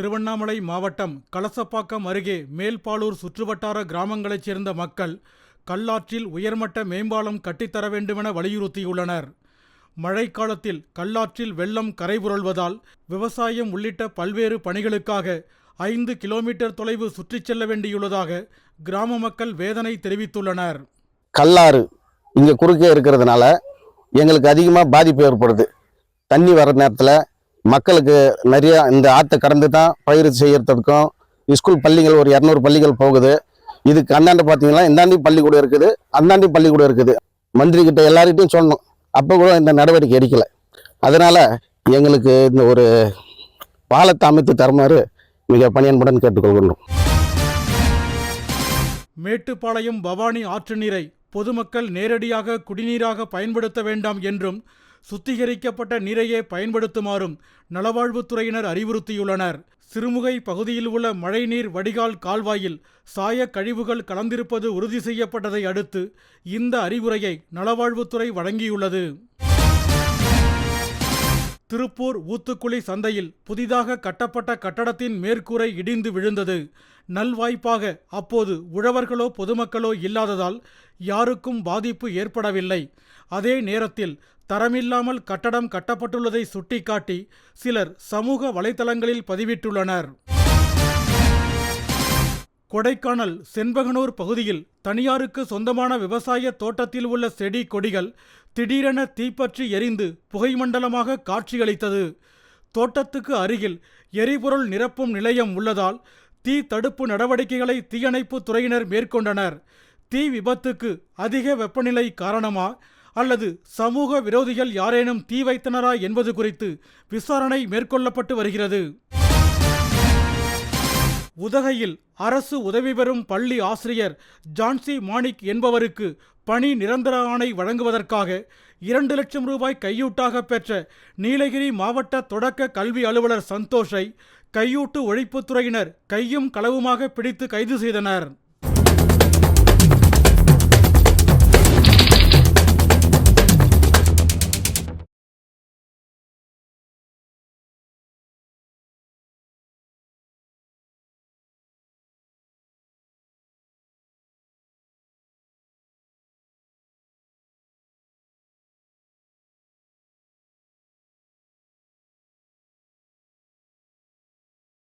திருவண்ணாமலை மாவட்டம் கலசப்பாக்கம் அருகே மேல்பாலூர் சுற்றுவட்டார கிராமங்களைச் சேர்ந்த மக்கள் கல்லாற்றில் உயர்மட்ட மேம்பாலம் கட்டித்தர வேண்டுமென வலியுறுத்தியுள்ளனர். மழைக்காலத்தில் கல்லாற்றில் வெள்ளம் கரைபுரள்வதால் விவசாயம் உள்ளிட்ட பல்வேறு பணிகளுக்காக ஐந்து கிலோமீட்டர் தொலைவு சுற்றிச் செல்ல வேண்டியுள்ளதாக கிராம மக்கள் வேதனை தெரிவித்துள்ளனர். கல்லாறு இங்கே குறுக்கே இருக்கிறதுனால எங்களுக்கு அதிகமாக பாதிப்பு ஏற்படுது. தண்ணி வர நேரத்தில் மக்களுக்கு நிறைய இந்த ஆற்றை கடந்து தான் பயிர் செய்யறதுக்கும் ஸ்கூல் பள்ளிகள் ஒரு இரநூறு பள்ளிகள் போகுது. இதுக்கு அந்தாண்டு பார்த்தீங்கன்னா இந்தாண்டி பள்ளிக்கூடம் இருக்குது அந்தாண்டி பள்ளிக்கூடம் இருக்குது. மந்திரி கிட்ட எல்லார்கிட்டையும் சொல்லணும். அப்போ கூட இந்த நடவடிக்கை எடுக்கலை. அதனால் எங்களுக்கு இந்த ஒரு பாலத்தை அமைத்து தருமாறு மிக பணியன்புடன் கேட்டுக்கொள்கின்றோம். மேட்டுப்பாளையம் பவானி ஆற்று நீரை பொதுமக்கள் நேரடியாக குடிநீராக பயன்படுத்த வேண்டாம் என்றும் சுத்திகரிக்கப்பட்ட நீரையே பயன்படுத்துமாறும் நலவாழ்வுத்துறையினர் அறிவுறுத்தியுள்ளனர். சிறுமுகை பகுதியில் உள்ள மழைநீர் வடிகால் கால்வாயில் சாய கழிவுகள் கலந்திருப்பது உறுதி செய்யப்பட்டதை அடுத்து இந்த அறிவுரையை நலவாழ்வுத்துறை வழங்கியுள்ளது. திருப்பூர் ஊத்துக்குளி சந்தையில் புதிதாக கட்டப்பட்ட கட்டடத்தின் மேற்கூரை இடிந்து விழுந்தது. நல்வாய்ப்பாக அப்போது உழவர்களோ பொதுமக்களோ இல்லாததால் யாருக்கும் பாதிப்பு ஏற்படவில்லை. அதே நேரத்தில் தரமில்லாமல் கட்டடம் கட்டப்பட்டுள்ளதை சுட்டிக்காட்டி சிலர் சமூக வலைதளங்களில் பதிவிட்டுள்ளனர். கொடைக்கானல் செண்பகனூர் பகுதியில் தனியாருக்கு சொந்தமான விவசாய தோட்டத்தில் உள்ள செடி கொடிகள் திடீரென தீப்பற்றி எரிந்து புகைமண்டலமாக காட்சியளித்தது. தோட்டத்துக்கு அருகில் எரிபொருள் நிரப்பும் நிலையம் உள்ளதால் தீ தடுப்பு நடவடிக்கைகளை தீயணைப்பு துறையினர் மேற்கொண்டனர். தீ விபத்துக்கு அதிக வெப்பநிலை காரணமா அல்லது சமூக விரோதிகள் யாரேனும் தீ வைத்தனரா என்பது குறித்து விசாரணை மேற்கொள்ளப்பட்டு வருகிறது. உதகையில் அரசு உதவி பெறும் பள்ளி ஆசிரியர் ஜான்சி மாணிக் என்பவருக்கு பணி நிரந்தர ஆணை வழங்குவதற்காக இரண்டு லட்சம் ரூபாய் கையூட்டாக பெற்ற நீலகிரி மாவட்ட தொடக்க கல்வி அலுவலர் சந்தோஷை கையூட்டு ஒழிப்புத்துறையினர் கையும் களவுமாக பிடித்து கைது செய்தனர்.